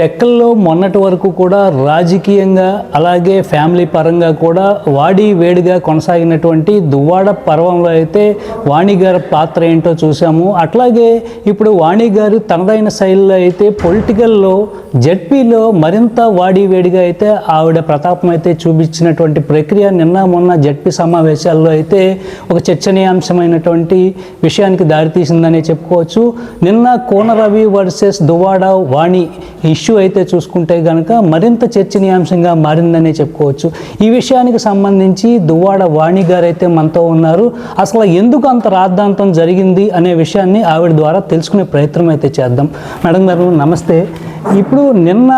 టెక్కల్లో మొన్నటి వరకు కూడా రాజకీయంగా అలాగే ఫ్యామిలీ పరంగా కూడా వాడి వేడిగా కొనసాగినటువంటి దువ్వాడ పర్వంలో అయితే వాణి గారి పాత్ర ఏంటో చూసాము అట్లాగే ఇప్పుడు వాణి గారు తనదైన శైలిలో అయితే పొలిటికల్లో జడ్పీలో మరింత వాడి వేడిగా అయితే ఆవిడ ప్రతాపం అయితే చూపించినటువంటి ప్రక్రియ నిన్న మొన్న జడ్పీ సమావేశాల్లో అయితే ఒక చర్చనీయాంశమైనటువంటి విషయానికి దారితీసిందనే చెప్పుకోవచ్చు. నిన్న కోనరవి వర్సెస్ దువ్వాడ వాణి ఇష్యూ అయితే చూసుకుంటే కనుక మరింత చర్చనీయాంశంగా మారిందనే చెప్పుకోవచ్చు. ఈ విషయానికి సంబంధించి దువ్వాడ వాణి గారు అయితే మనతో ఉన్నారు. అసలు ఎందుకు అంత రాద్ధాంతం జరిగింది అనే విషయాన్ని ఆవిడ ద్వారా తెలుసుకునే ప్రయత్నం అయితే చేద్దాం. మేడం గారు నమస్తే. ఇప్పుడు నిన్న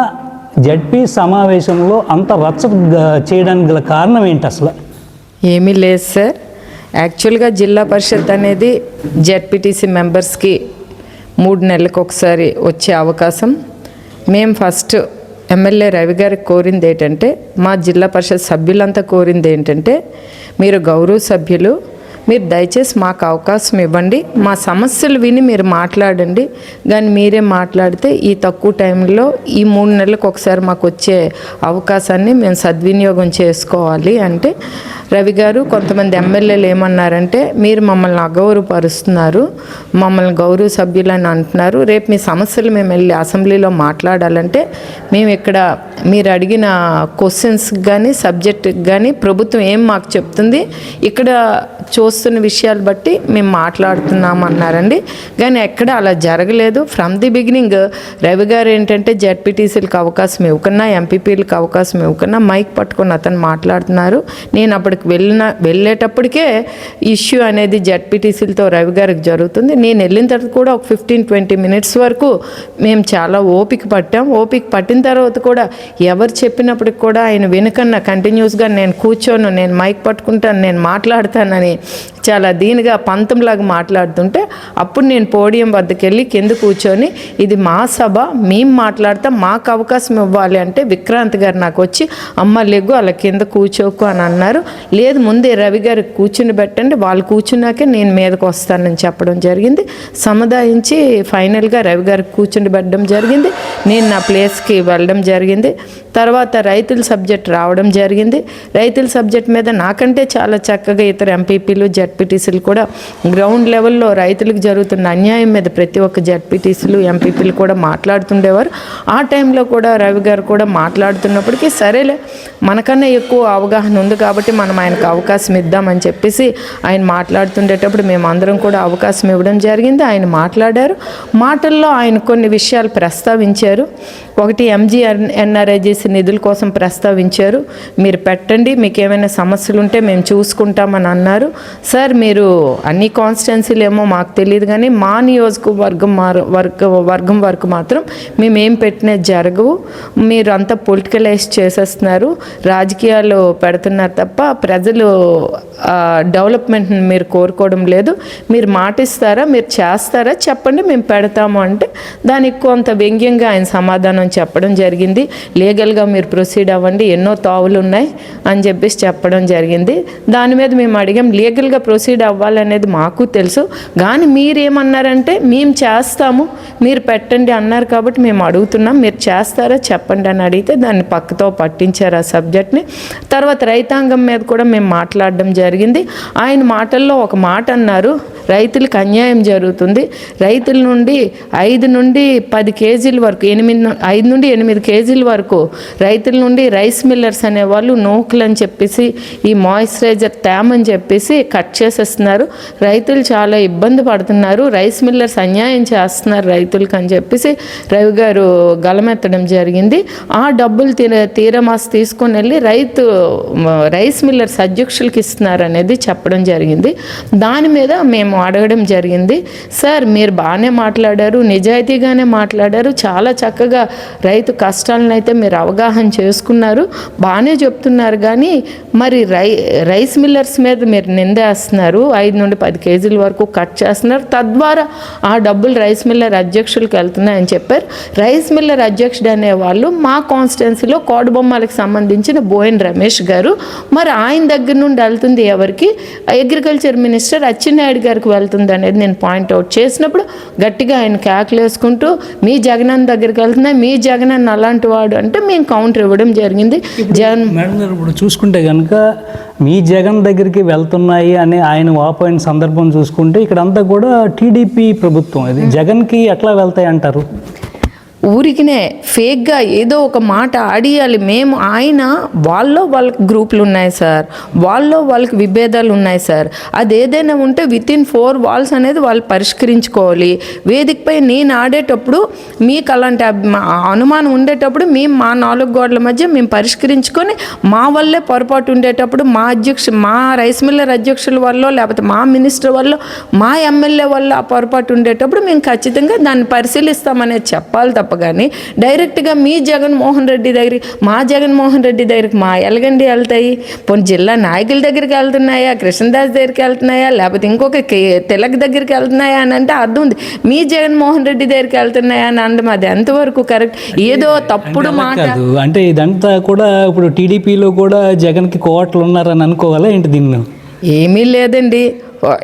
జడ్పీ సమావేశంలో అంత రచ్చ చేయడానికి గల కారణం ఏంటి అసలు? ఏమీ లేదు సార్. యాక్చువల్గా జిల్లా పరిషత్ అనేది జెడ్పీటీసీ మెంబర్స్కి మూడు నెలలకు ఒకసారి వచ్చే అవకాశం. మేము ఫస్ట్ ఎమ్మెల్యే రవి గారికి కోరింది ఏంటంటే మా జిల్లా పరిషత్ సభ్యులంతా కోరింది ఏంటంటే మీరు గౌరవ సభ్యులు మీరు దయచేసి మాకు అవకాశం ఇవ్వండి. మా సమస్యలు విని మీరు మాట్లాడండి. కానీ మీరే మాట్లాడితే ఈ తక్కువ టైంలో ఈ మూడు నెలలకు ఒకసారి మాకు వచ్చే అవకాశాన్ని మేము సద్వినియోగం చేసుకోవాలి అంటే రవి గారు కొంతమంది ఎమ్మెల్యేలు ఏమన్నారంటే మీరు మమ్మల్ని అగౌరవపరుస్తున్నారు. మమ్మల్ని గౌరవ సభ్యులని అంటున్నారు. రేపు మీ సమస్యలు మేము వెళ్ళి అసెంబ్లీలో మాట్లాడాలంటే మేము ఇక్కడ మీరు అడిగిన క్వశ్చన్స్కి కానీ సబ్జెక్ట్కి కానీ ప్రభుత్వం ఏం మాకు చెప్తుంది? ఇక్కడ చూస్తున్న విషయాలు బట్టి మేము మాట్లాడుతున్నాం అన్నారండి కానీ ఎక్కడ అలా జరగలేదు. ఫ్రమ్ ది బిగినింగ్ రవి గారు ఏంటంటే జడ్పీటీసీలకు అవకాశం ఇవ్వకున్నా ఎంపీపీలకు అవకాశం ఇవ్వకున్నా మైక్ పట్టుకుని అతను మాట్లాడుతున్నారు. నేను అప్పటికి వెళ్ళిన వెళ్ళేటప్పటికే ఇష్యూ అనేది జడ్పీటీసీలతో రవి గారికి జరుగుతుంది. నేను వెళ్ళిన తర్వాత కూడా ఒక ఫిఫ్టీన్ ట్వంటీ మినిట్స్ వరకు మేము చాలా ఓపిక పట్టాం. ఓపిక పట్టిన తర్వాత కూడా ఎవరు చెప్పినప్పటికి కూడా ఆయన వెనుకన్నా కంటిన్యూస్గా నేను కూర్చోను నేను మైక్ పట్టుకుంటాను నేను మాట్లాడతానని చాలా దీనిగా పంతంలాగా మాట్లాడుతుంటే అప్పుడు నేను పోడియం వద్దకు వెళ్ళి కింద కూర్చొని ఇది మా సభ మేము మాట్లాడతాం మాకు అవకాశం ఇవ్వాలి అంటే విక్రాంత్ గారు నాకు వచ్చి అమ్మ లెగ్గు అలా కింద కూర్చోకు అని అన్నారు. లేదు ముందే రవి గారు కూర్చుని పెట్టండి వాళ్ళు కూర్చున్నాకే నేను మీదకి వస్తానని చెప్పడం జరిగింది. సముదాయించి ఫైనల్గా రవి గారికి కూర్చుని పెట్టడం జరిగింది. నేను నా ప్లేస్కి వెళ్ళడం జరిగింది. తర్వాత రైతుల సబ్జెక్ట్ రావడం జరిగింది. రైతుల సబ్జెక్ట్ మీద నాకంటే చాలా చక్కగా ఇతర ఎంపీపీ ఎంపీపీలు జడ్పీటీసీలు కూడా గ్రౌండ్ లెవెల్లో రైతులకు జరుగుతున్న అన్యాయం మీద ప్రతి ఒక్క జడ్పీటీసీలు ఎంపీపీలు కూడా మాట్లాడుతుండేవారు. ఆ టైంలో కూడా రవి గారు కూడా మాట్లాడుతున్నప్పటికీ సరేలే మనకన్నా ఎక్కువ అవగాహన ఉంది కాబట్టి మనం ఆయనకు అవకాశం ఇద్దామని చెప్పేసి ఆయన మాట్లాడుతుండేటప్పుడు మేము అందరం కూడా అవకాశం ఇవ్వడం జరిగింది. ఆయన మాట్లాడారు. మాటల్లో ఆయన కొన్ని విషయాలు ప్రస్తావించారు. ఒకటి ఎంజీఆర్ ఎన్ఆర్ఐజీసీ నిధుల కోసం ప్రస్తావించారు. మీరు పెట్టండి మీకు ఏమైనా సమస్యలు ఉంటే మేము చూసుకుంటామని అన్నారు. సార్ మీరు అన్ని కాన్స్టిట్యున్సీలు ఏమో మాకు తెలియదు కానీ మా నియోజకవర్గం మారు- వర్గ వర్గం వరకు మాత్రం మేము ఏం పెట్టినది జరగవు. మీరు అంతా పొలిటికలైజ్ చేసేస్తున్నారు. రాజకీయాలు పెడుతున్నారు తప్ప ప్రజలు డెవలప్మెంట్ని మీరు కోరుకోవడం లేదు. మీరు మాటిస్తారా మీరు చేస్తారా చెప్పండి మేము పెడతాము అంటే దానికి కొంత వ్యంగ్యంగా ఆయన సమాధానం చెప్పడం జరిగింది. లీగల్గా మీరు ప్రొసీడ్ అవ్వండి ఎన్నో తావులు ఉన్నాయి అని చెప్పేసి చెప్పడం జరిగింది. దాని మీద మేము అడిగాం లీగల్గా ప్రొసీడ్ అవ్వాలనేది మాకు తెలుసు. కానీ మీరేమన్నారంటే మేము చేస్తాము మీరు పెట్టండి అన్నారు కాబట్టి మేము అడుగుతున్నాం. మీరు చేస్తారా చెప్పండి అని అడిగితే దాన్ని పక్కతో పట్టించారు ఆ సబ్జెక్ట్ని. తర్వాత రైతాంగం మీద కూడా మేము మాట్లాడడం జరిగింది. ఆయన మాటల్లో ఒక మాట అన్నారు రైతులకు అన్యాయం జరుగుతుంది. రైతుల నుండి ఐదు నుండి పది కేజీల వరకు ఎనిమిది ఐదు నుండి ఎనిమిది కేజీల వరకు రైతుల నుండి రైస్ మిల్లర్స్ అనేవాళ్ళు నూకులు అని చెప్పేసి ఈ మాయిశ్చరైజర్ తేమని చెప్పేసి కట్ చేసేస్తున్నారు. రైతులు చాలా ఇబ్బంది పడుతున్నారు. రైస్ మిల్లర్స్ అన్యాయం చేస్తున్నారు రైతులకు అని చెప్పేసి రవి గారు గలమెత్తడం జరిగింది. ఆ డబ్బులు తీర తీరమాసి తీసుకొని వెళ్ళి రైతు రైస్ మిల్లర్స్ అధ్యక్షులకి ఇస్తున్నారు అనేది చెప్పడం జరిగింది. దాని మీద మేము అడగడం జరిగింది. సార్ మీరు బాగానే మాట్లాడారు నిజాయితీగానే మాట్లాడారు చాలా చక్కగా రైతు కష్టాలను అయితే మీరు అవగాహన చేసుకున్నారు. బాగానే చెప్తున్నారు కానీ మరి రై రైస్ మిల్లర్స్ మీద మీరు నిందేస్తున్నారు. ఐదు నుండి పది కేజీల వరకు కట్ చేస్తున్నారు. తద్వారా ఆ డబ్బులు రైస్ మిల్లర్ అధ్యక్షులకు వెళ్తున్నాయని చెప్పారు. రైస్ మిల్లర్ అధ్యక్షుడు అనేవాళ్ళు మా కాన్స్టిట్యున్సీలో కోడబొమ్మలకు సంబంధించిన బోయన్ రమేష్ గారు. మరి ఆయన దగ్గర నుండి వెళ్తుంది ఎవరికి? అగ్రికల్చర్ మినిస్టర్ అచ్చెన్నాయుడు గారికి వెళ్తుంది అనేది నేను పాయింట్అవుట్ చేసినప్పుడు గట్టిగా ఆయన కేకలు వేసుకుంటూ మీ జగనన్న దగ్గరికి వెళ్తున్నాయి. మీ జగనన్న అలాంటి వాడు అంటే మేము కౌంటర్ ఇవ్వడం జరిగింది. జగన్ మేడం గారు ఇప్పుడు చూసుకుంటే కనుక మీ జగన్ దగ్గరికి వెళ్తున్నాయి అని ఆయన వాపోయిన సందర్భం చూసుకుంటే ఇక్కడ అంతా కూడా టీడీపీ ప్రభుత్వం. ఇది జగన్కి ఎట్లా వెళ్తాయి అంటారు? ఊరికినే ఫేక్గా ఏదో ఒక మాట ఆడియాలి. మేము ఆయన వాళ్ళలో వాళ్ళకి గ్రూపులు ఉన్నాయి సార్. వాళ్ళలో వాళ్ళకి విభేదాలు ఉన్నాయి సార్. అది ఏదైనా ఉంటే విత్ ఇన్ ఫోర్ వాల్స్ అనేది వాళ్ళు పరిష్కరించుకోవాలి. వేదికపై నేను ఆడేటప్పుడు మీకు అలాంటి అనుమానం ఉండేటప్పుడు మేము మా నాలుగు గోడల మధ్య మేము పరిష్కరించుకొని మా వల్లే పొరపాటు ఉండేటప్పుడు మా అధ్యక్ష మా రైస్ మిల్లర్ అధ్యక్షుల వల్ల లేకపోతే మా మినిస్టర్ వల్ల మా ఎమ్మెల్యే వల్ల ఆ పొరపాటు ఉండేటప్పుడు మేము ఖచ్చితంగా దాన్ని పరిశీలిస్తామనేది చెప్పాలి తప్ప కానీ డైరెక్ట్గా మీ జగన్మోహన్ రెడ్డి దగ్గరికి మా జగన్మోహన్ రెడ్డి దగ్గరికి మా ఎలగండి వెళ్తాయి. పోనీ జిల్లా నాయకుల దగ్గరికి వెళ్తున్నాయా? కృష్ణదాస్ దగ్గరికి వెళ్తున్నాయా? లేకపోతే ఇంకొక తిలక్ దగ్గరికి వెళ్తున్నాయా అని అంటే అర్థం ఉంది. మీ జగన్మోహన్ రెడ్డి దగ్గరికి వెళ్తున్నాయా అని అనడం అది ఎంతవరకు కరెక్ట్? ఏదో తప్పుడు మాట. అంటే ఇదంతా కూడా ఇప్పుడు టీడీపీలో కూడా జగన్కి కోట్లు ఉన్నారని అనుకోవాలా ఏంటి దీన్ని? ఏమీ లేదండి.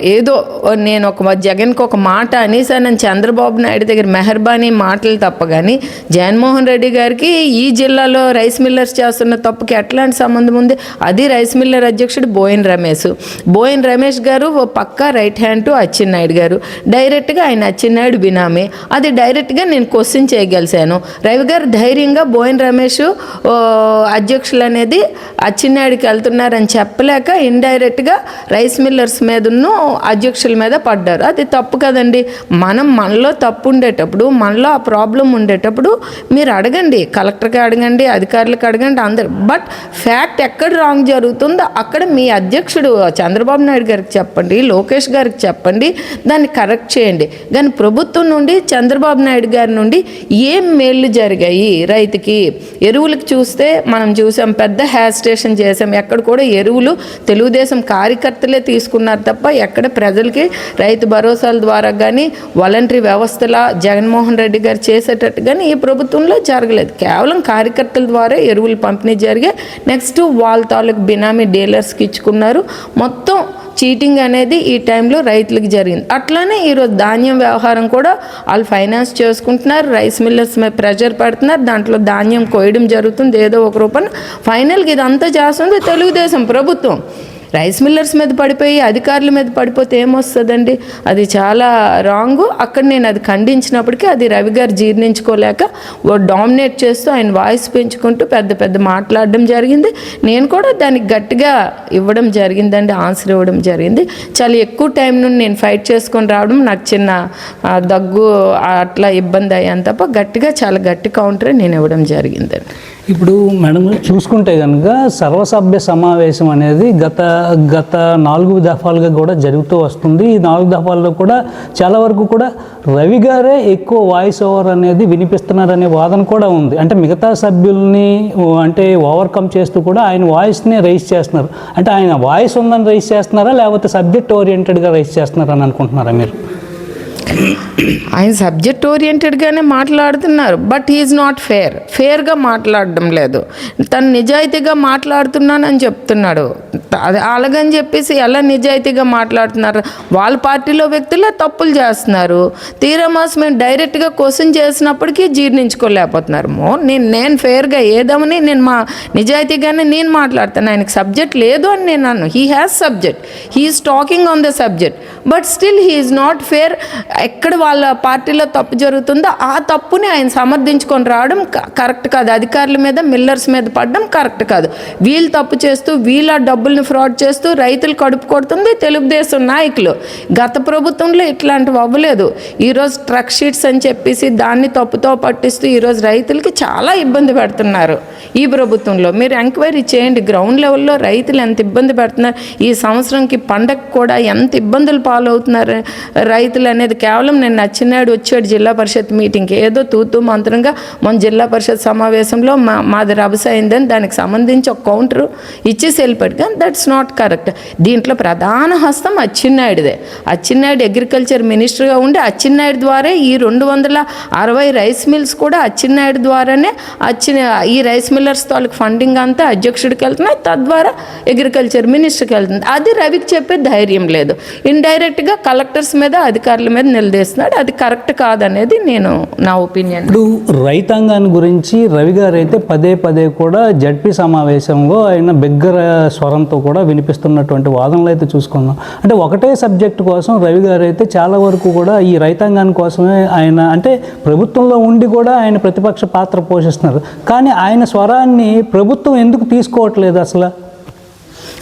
ఏదో నేను ఒక జగన్కి ఒక మాట అనేసానని చంద్రబాబు నాయుడు దగ్గర మెహర్బానీ మాటలు తప్ప కానీ జగన్మోహన్ రెడ్డి గారికి ఈ జిల్లాలో రైస్ మిల్లర్స్ చేస్తున్న తప్పుకి ఎట్లాంటి సంబంధం ఉంది? అది రైస్ మిల్లర్ అధ్యక్షుడు బోయిన్ రమేష్. బోయిన్ రమేష్ గారు ఓ పక్కా right hand to Atchannaidu garu. డైరెక్ట్గా ఆయన అచ్చెన్నాయుడు బినామీ. అది డైరెక్ట్గా నేను క్వశ్చన్ చేయగలిశాను. రవి గారు ధైర్యంగా బోయిన్ రమేష్ ఓ, అధ్యక్షులు అనేది అచ్చెన్నాయుడికి వెళ్తున్నారని చెప్పలేక ఇండైరెక్ట్గా రైస్ మిల్లర్స్ మీదను అధ్యక్షుల మీద పడ్డారు. అది తప్పు కదండి. మనం మనలో తప్పు ఉండేటప్పుడు మనలో ఆ ప్రాబ్లం ఉండేటప్పుడు మీరు అడగండి. కలెక్టర్కి అడగండి అధికారులకు అడగండి అందరు. బట్ ఫ్యాక్ట్ ఎక్కడ రాంగ్ జరుగుతుందో అక్కడ మీ అధ్యక్షుడు చంద్రబాబు నాయుడు గారికి చెప్పండి లోకేష్ గారికి చెప్పండి దాన్ని కరెక్ట్ చేయండి. కానీ ప్రభుత్వం నుండి చంద్రబాబు నాయుడు గారి నుండి ఏం మేళ్ళు జరిగాయి? రైతుకి ఎరువులకు చూస్తే మనం చూసాం పెద్ద హ్యార్ స్టేషన్ చేసాం. ఎక్కడ కూడా ఎరువులు తెలుగుదేశం కార్యకర్తలే తీసుకున్నారు తప్ప ఎక్కడ ప్రజలకి రైతు భరోసాల ద్వారా కానీ వాలంటరీ వ్యవస్థల జగన్మోహన్ రెడ్డి గారు చేసేటట్టు కానీ ఈ ప్రభుత్వంలో జరగలేదు. కేవలం కార్యకర్తల ద్వారా ఎరువులు పంపిణీ జరిగే నెక్స్ట్ వాళ్ళ తాలూకు బినామీ డీలర్స్కి ఇచ్చుకున్నారు. మొత్తం చీటింగ్ అనేది ఈ టైంలో రైతులకు జరిగింది. అట్లానే ఈరోజు ధాన్యం వ్యవహారం కూడా వాళ్ళు ఫైనాన్స్ చేసుకుంటున్నారు రైస్ మిల్లర్స్ మీద ప్రెషర్ పెడుతున్నారు దాంట్లో ధాన్యం కోయడం జరుగుతుంది ఏదో ఒక రూపాన ఫైనల్గా ఇదంతా చేస్తుంది తెలుగుదేశం ప్రభుత్వం. రైస్ మిల్లర్స్ మీద పడిపోయి అధికారుల మీద పడిపోతే ఏమొస్తుందండి? అది చాలా రాంగ్. అక్కడ నేను అది ఖండించినప్పటికీ అది రవి గారు జీర్ణించుకోలేక ఓ డామినేట్ చేస్తూ ఆయన వాయిస్ పెంచుకుంటూ పెద్ద పెద్ద మాట్లాడడం జరిగింది. నేను కూడా దానికి గట్టిగా ఇవ్వడం జరిగిందండి ఆన్సర్ ఇవ్వడం జరిగింది. చాలా ఎక్కువ టైం నుండి నేను ఫైట్ చేసుకొని రావడం నాకు చిన్న దగ్గు అట్లా ఇబ్బంది అయ్యాను తప్ప గట్టిగా చాలా గట్టి కౌంటరే నేను ఇవ్వడం జరిగిందండి. ఇప్పుడు మేడం చూసుకుంటే కనుక సర్వసభ్య సమావేశం అనేది గత గత నాలుగు దఫాలుగా కూడా జరుగుతూ వస్తుంది. ఈ నాలుగు దఫాల్లో కూడా చాలా వరకు కూడా రవి గారే ఎక్కువ వాయిస్ ఓవర్ అనేది వినిపిస్తున్నారనే వాదన కూడా ఉంది. అంటే మిగతా సభ్యుల్ని అంటే ఓవర్కమ్ చేస్తూ కూడా ఆయన వాయిస్నే రైస్ చేస్తున్నారు. అంటే ఆయన వాయిస్ ఉందని రైస్ చేస్తున్నారా? లేకపోతే సబ్జెక్ట్ ఓరియంటెడ్గా రైస్ చేస్తున్నారా అని అనుకుంటున్నారా మీరు? ఆయన సబ్జెక్ట్ ఓరియంటెడ్గానే మాట్లాడుతున్నారు. బట్ ఈజ్ నాట్ ఫేర్ ఫేర్గా మాట్లాడడం లేదు. తను నిజాయితీగా మాట్లాడుతున్నానని చెప్తున్నాడు. అది అలాగని చెప్పేసి ఎలా నిజాయితీగా మాట్లాడుతున్నారు? వాళ్ళ పార్టీలో వ్యక్తులే తప్పులు చేస్తున్నారు. తీరమాస్ మేము డైరెక్ట్గా క్వశ్చన్ చేసినప్పటికీ జీర్ణించుకోలేకపోతున్నారు. మో నేను నేను ఫేర్గా ఏదమని నేను మా నిజాయితీగానే నేను మాట్లాడతాను. ఆయనకి సబ్జెక్ట్ లేదు అని నేను అన్నాను. He has subject he's talking on the subject but still he's not fair ఎక్కడ వాళ్ళ పార్టీలో తప్పు తప్పు జరుగుతుందో ఆ తప్పుని ఆయన సమర్థించుకొని రావడం క- కరెక్ట్ కాదు. అధికారుల మీద మిల్లర్స్ మీద పడడం కరెక్ట్ కాదు. వీళ్ళు తప్పు చేస్తూ వీళ్ళ డబ్బుల్ని ఫ్రాడ్ చేస్తూ రైతులు కడుపు కొడుతుంది తెలుగుదేశం నాయకులు. గత ప్రభుత్వంలో ఇట్లాంటివి అవ్వలేదు. ఈరోజు ట్రక్ షీట్స్ అని చెప్పేసి దాన్ని తప్పుతో పట్టిస్తూ ఈరోజు రైతులకి చాలా ఇబ్బంది పెడుతున్నారు ఈ ప్రభుత్వంలో. మీరు ఎంక్వైరీ చేయండి. గ్రౌండ్ లెవెల్లో రైతులు ఎంత ఇబ్బంది పడుతున్నారు ఈ సంవత్సరంకి పండగ కూడా ఎంత ఇబ్బందులు పాలవుతున్నారు రైతులు అనేది కేవలం నేను నచ్చినాడు వచ్చాడు జిల్లా పరిషత్ మీటింగ్కి. ఏదో తూతూ మంత్రంగా మన జిల్లా పరిషత్ సమావేశంలో మా మాది రభస అయిందని దానికి సంబంధించి ఒక కౌంటర్ ఇచ్చేసి వెళ్ళిపోయాడు కానీ దట్స్ నాట్ కరెక్ట్ దీంట్లో ప్రధాన హస్తం అచ్చెన్నాయుడిదే. అచ్చెన్నాయుడు అగ్రికల్చర్ మినిస్టర్గా ఉండి అచ్చెన్నాయుడు ద్వారా ఈ రెండు వందల అరవై రైస్ మిల్స్ కూడా అచ్చెన్నాయుడు ద్వారానే అచ్చిన ఈ రైస్ మిల్లర్స్ తాలూకు ఫండింగ్ అంతా అధ్యక్షుడికి వెళ్తున్నాయి. తద్వారా అగ్రికల్చర్ మినిస్టర్కి వెళ్తుంది. అది రవికి చెప్పే ధైర్యం లేదు. ఇండైరెక్ట్గా కలెక్టర్స్ మీద అధికారుల మీద నిలదీస్తున్నాడు. అది కరెక్ట్ అనేది నేను నా ఒపీనియన్ ఇప్పుడు రైతాంగాన్ని గురించి రవి గారు అయితే పదే పదే కూడా జడ్పీ సమావేశంలో ఆయన బిగ్గర స్వరంతో కూడా వినిపిస్తున్నటువంటి వాదనలు అయితే చూసుకున్నాం అంటే ఒకటే సబ్జెక్ట్ కోసం రవి గారు అయితే చాలా వరకు కూడా ఈ రైతాంగాన్ని కోసమే ఆయన అంటే ప్రభుత్వంలో ఉండి కూడా ఆయన ప్రతిపక్ష పాత్ర పోషిస్తున్నారు. కానీ ఆయన స్వరాన్ని ప్రభుత్వం ఎందుకు తీసుకోవట్లేదు అసలు?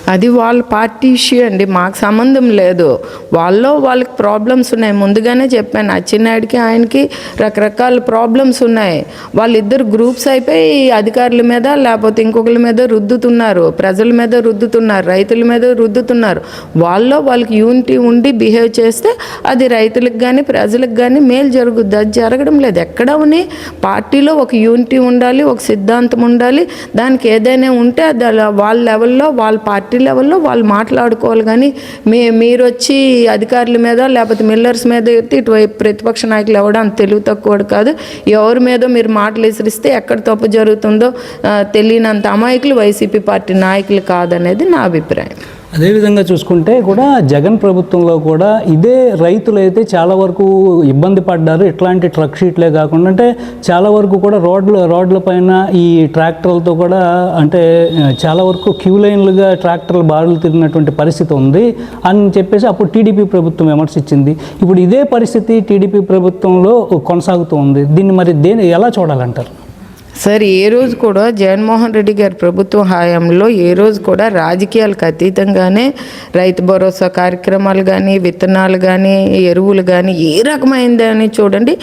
అది వాళ్ళ పార్టీ ఇష్యూ అండి. మాకు సంబంధం లేదు. వాళ్ళలో వాళ్ళకి ప్రాబ్లమ్స్ ఉన్నాయి. ముందుగానే చెప్పాను. అచ్చినాయుడికి ఆయనకి రకరకాల ప్రాబ్లమ్స్ ఉన్నాయి. వాళ్ళిద్దరు గ్రూప్స్ అయిపోయి అధికారుల మీద లేకపోతే ఇంకొకరి మీద రుద్దుతున్నారు. ప్రజల మీద రుద్దుతున్నారు. రైతుల మీద రుద్దుతున్నారు. వాళ్ళలో వాళ్ళకి యూనిటీ ఉండి బిహేవ్ చేస్తే అది రైతులకు కానీ ప్రజలకు కానీ మేలు జరుగుద్ది. అది జరగడం లేదు. ఎక్కడ ఉని పార్టీలో ఒక యూనిటీ ఉండాలి ఒక సిద్ధాంతం ఉండాలి. దానికి ఏదైనా ఉంటే అది వాళ్ళ లెవెల్లో వాళ్ళ పార్టీ లెవెల్లో వాళ్ళు మాట్లాడుకోవాలి కానీ మీ మీరు వచ్చి అధికారుల మీద లేకపోతే మిల్లర్స్ మీద ఎత్తి ఇటువైపు ప్రతిపక్ష నాయకులు ఎవడం అంత తెలివి తక్కువ కాదు. ఎవరి మీద మీరు మాటలు విసిరిస్తే ఎక్కడ తప్పు జరుగుతుందో తెలియనంత అమాయకులు వైసీపీ పార్టీ నాయకులు కాదనేది నా అభిప్రాయం. అదేవిధంగా చూసుకుంటే కూడా జగన్ ప్రభుత్వంలో కూడా ఇదే రైతులు అయితే చాలా వరకు ఇబ్బంది పడ్డారు. ఇట్లాంటి ట్రక్ షీట్లే కాకుండా అంటే చాలా వరకు కూడా రోడ్లు రోడ్ల పైన ఈ ట్రాక్టర్లతో కూడా అంటే చాలా వరకు క్యూ లైన్లుగా ట్రాక్టర్లు బారులు తిరిగినటువంటి పరిస్థితి ఉంది అని చెప్పేసి అప్పుడు టీడీపీ ప్రభుత్వం విమర్శించింది ఇప్పుడు ఇదే పరిస్థితి టీడీపీ ప్రభుత్వంలో కొనసాగుతూ ఉంది. దీన్ని మరి దేని ఎలా చూడాలంటారు? సార్ ఏ రోజు కూడా జగన్మోహన్ రెడ్డి గారి ప్రభుత్వ హయాంలో ఏ రోజు కూడా రాజకీయాలకు అతీతంగానే రైతు భరోసా కార్యక్రమాలు కానీ విత్తనాలు కానీ ఎరువులు కానీ ఏ రకమైందని చూడండి.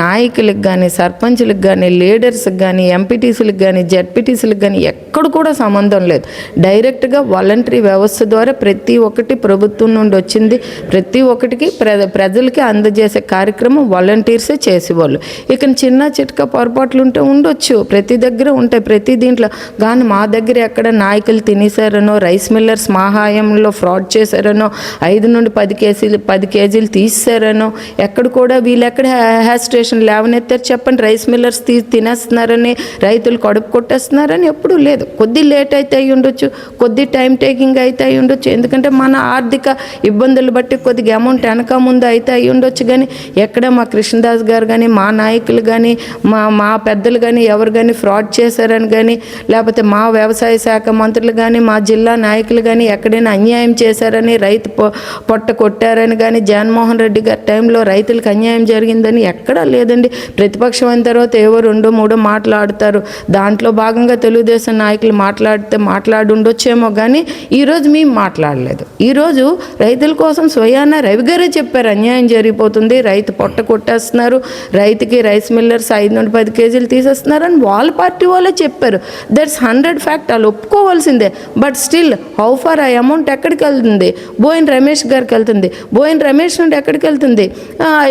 నాయకులకు కానీ సర్పంచులకు కానీ లీడర్స్కి కానీ ఎంపీటీసీలకు కానీ జడ్పీటీసీలకు కానీ ఎక్కడ కూడా సంబంధం లేదు. డైరెక్ట్గా వాలంటరీ వ్యవస్థ ద్వారా ప్రతి ఒక్కటి ప్రభుత్వం నుండి వచ్చింది. ప్రతి ఒక్కటికి ప్ర ప్రజలకి అందజేసే కార్యక్రమం వాలంటీర్సే చేసేవాళ్ళు. ఇక చిన్న చిట్క పొరపాట్లు ఉంటే ఉండొచ్చు. ప్రతి దగ్గర ఉంటాయి. ప్రతి దీంట్లో కానీ మా దగ్గర ఎక్కడ నాయకులు తినేశారనో రైస్ మిల్లర్స్ మా హాయంలో ఫ్రాడ్ చేశారనో ఐదు నుండి పది కేజీలు పది కేజీలు తీసారనో ఎక్కడ కూడా వీళ్ళెక్కడ హ్యాస్ స్టేషన్ లేవనెత్తారు చెప్పండి. రైస్ మిల్లర్స్ తీ తినేస్తున్నారని రైతులు కడుపు కొట్టేస్తున్నారని ఎప్పుడూ లేదు. కొద్ది లేట్ అయితే అయి ఉండొచ్చు. కొద్ది టైం టేకింగ్ అయితే అయి ఉండొచ్చు. ఎందుకంటే మన ఆర్థిక ఇబ్బందులు బట్టి కొద్దిగా అమౌంట్ వెనక ముందు అయితే అయి ఉండొచ్చు కానీ ఎక్కడ మా కృష్ణదాస్ గారు కానీ మా నాయకులు కానీ మా మా పెద్దలు కానీ ఎవరు కానీ ఫ్రాడ్ చేశారని కానీ లేకపోతే మా వ్యవసాయ శాఖ మంత్రులు కానీ మా జిల్లా నాయకులు కానీ ఎక్కడైనా అన్యాయం చేశారని రైతు పొ- పొట్ట కొట్టారని కానీ జగన్మోహన్ రెడ్డి గారి టైంలో రైతులకు అన్యాయం జరిగిందని ఎక్కడా లేదండి. ప్రతిపక్షం అయిన తర్వాత ఏవో రెండో మూడో మాట్లాడతారు. దాంట్లో భాగంగా తెలుగుదేశం నాయకులు మాట్లాడితే మాట్లాడి ఉండొచ్చేమో కానీ ఈరోజు మేము మాట్లాడలేదు. ఈరోజు రైతుల కోసం స్వయాన రవి గారే చెప్పారు అన్యాయం జరిగిపోతుంది రైతు పొట్ట కొట్టేస్తున్నారు రైతుకి రైస్ మిల్లర్స్ ఐదు నుండి పది కేజీలు తీసేస్తున్నారని అని వాళ్ళ పార్టీ వాళ్ళే చెప్పారు. దట్స్ హండ్రెడ్ ఫ్యాక్ట్ వాళ్ళు ఒప్పుకోవాల్సిందే. బట్ స్టిల్ హౌ ఫార్ ఆ అమౌంట్ ఎక్కడికి వెళ్తుంది? బోయిన్ రమేష్ గారికి వెళ్తుంది. బోయిన్ రమేష్ నుండి ఎక్కడికి వెళ్తుంది?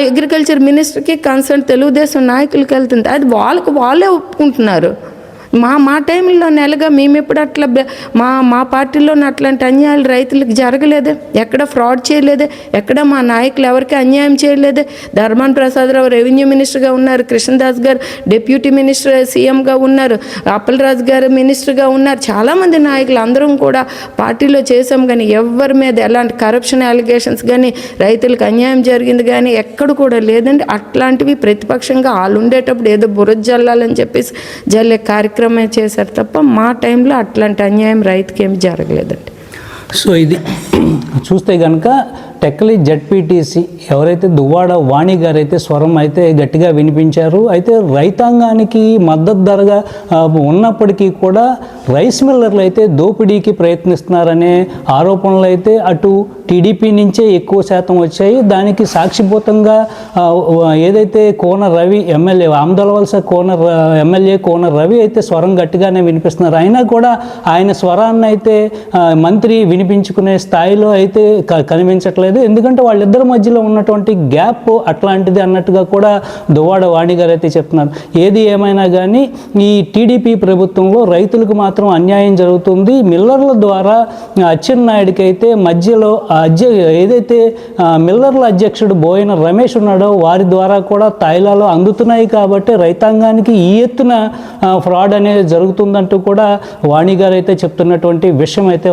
అగ్రికల్చర్ మినిస్టర్కి కన్సర్న్ తెలుగుదేశం నాయకులకి వెళ్తుంది. అది వాళ్ళకు వాళ్ళే ఒప్పుకుంటున్నారు. మా మా టైంలో నెలగా మేము ఎప్పుడు అట్లా మా మా పార్టీలో అట్లాంటి అన్యాయాలు రైతులకు జరగలేదే. ఎక్కడ ఫ్రాడ్ చేయలేదే. ఎక్కడ మా నాయకులు ఎవరికి అన్యాయం చేయలేదే. ధర్మాన్ ప్రసాదరావు రెవెన్యూ మినిస్టర్గా ఉన్నారు. కృష్ణదాస్ గారు డిప్యూటీ మినిస్టర్ సీఎంగా ఉన్నారు. అప్పలరాజు గారు మినిస్టర్గా ఉన్నారు. చాలామంది నాయకులు అందరం కూడా పార్టీలో చేసాం కానీ ఎవరి మీద ఎలాంటి కరప్షన్ అలిగేషన్స్ కానీ రైతులకు అన్యాయం జరిగింది కానీ ఎక్కడ కూడా లేదండి. అట్లాంటివి ప్రతిపక్షంగా వాళ్ళు ఉండేటప్పుడు ఏదో బురద జల్లాలని చెప్పేసి జల్లే కార్యక్రమం చేశారు తప్ప మా టైంలో అట్లాంటి అన్యాయం రైతుకి ఏమి జరగలేదండి. సో ఇది చూస్తే కనుక టెక్లీ జడ్పీటీసీ ఎవరైతే దువ్వాడ వాణి గారు అయితే స్వరం అయితే గట్టిగా వినిపించారు అయితే రైతాంగానికి మద్దతు ధరగా ఉన్నప్పటికీ కూడా రైస్ మిల్లర్లు అయితే దోపిడీకి ప్రయత్నిస్తున్నారనే ఆరోపణలు అయితే అటు టీడీపీ నుంచే ఎక్కువ శాతం వచ్చాయి. దానికి సాక్షిభూతంగా ఏదైతే కోన రవి ఎమ్మెల్యే ఆమదలవలస కోన ఎమ్మెల్యే కోన రవి అయితే స్వరం గట్టిగానే వినిపిస్తున్నారు. అయినా కూడా ఆయన స్వరాన్ని అయితే మంత్రి వినిపించుకునే స్థాయిలో అయితే కనిపించట్లేదు. లేదు. ఎందుకంటే వాళ్ళిద్దరి మధ్యలో ఉన్నటువంటి గ్యాప్ అట్లాంటిది అన్నట్టుగా కూడా దువ్వాడ వాణి గారు అయితే చెప్తున్నారు. ఏది ఏమైనా కానీ ఈ టీడీపీ ప్రభుత్వంలో రైతులకు మాత్రం అన్యాయం జరుగుతుంది. మిల్లర్ల ద్వారా అచ్చెన్నాయుడికి అయితే మధ్యలో అధ్య ఏదైతే మిల్లర్ల అధ్యక్షుడు బోయిన రమేష్ ఉన్నాడో వారి ద్వారా కూడా తాయిలాలు అందుతున్నాయి కాబట్టి రైతాంగానికి ఈ ఎత్తున ఫ్రాడ్ అనేది జరుగుతుందంటూ కూడా వాణి గారు అయితే చెప్తున్నటువంటి విషయం అయితే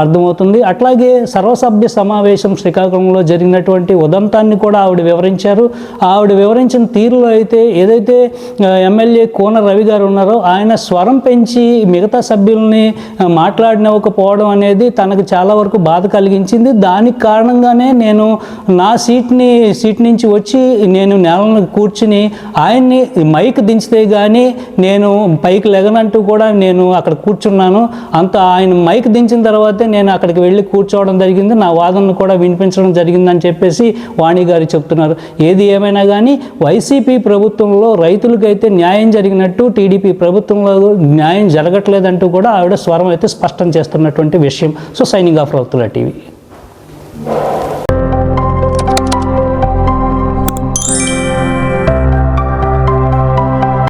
అర్థమవుతుంది. అట్లాగే సర్వసభ్య సమావేశం శ్రీకాకుళంలో జరిగినటువంటి ఉదంతాన్ని కూడా ఆవిడ వివరించారు. ఆవిడ వివరించిన తీరులో అయితే ఏదైతే ఎమ్మెల్యే కోన రవి గారు ఉన్నారో ఆయన స్వరం పెంచి మిగతా సభ్యుల్ని మాట్లాడినవ్వకపోవడం అనేది తనకు చాలా వరకు బాధ కలిగించింది. దానికి కారణంగానే నేను నా సీట్ని సీట్ నుంచి వచ్చి నేను నేలను కూర్చుని ఆయన్ని మైక్ దించితే కానీ నేను పైకి లెగనంటూ కూడా నేను అక్కడ కూర్చున్నాను. అంత ఆయన మైక్ దించిన తర్వాతే నేను అక్కడికి వెళ్ళి కూర్చోవడం జరిగింది. నా వాదనను కూడా వినిపించడం జరిగిందని చెప్పేసి వాణి గారు చెప్తున్నారు. ఏది ఏమైనా కానీ వైసీపీ ప్రభుత్వంలో రైతులకైతే న్యాయం జరిగినట్టు టీడీపీ ప్రభుత్వంలో న్యాయం జరగట్లేదంటూ కూడా ఆవిడ స్వరం అయితే స్పష్టం చేస్తున్నటువంటి విషయం. So signing off Rautula TV.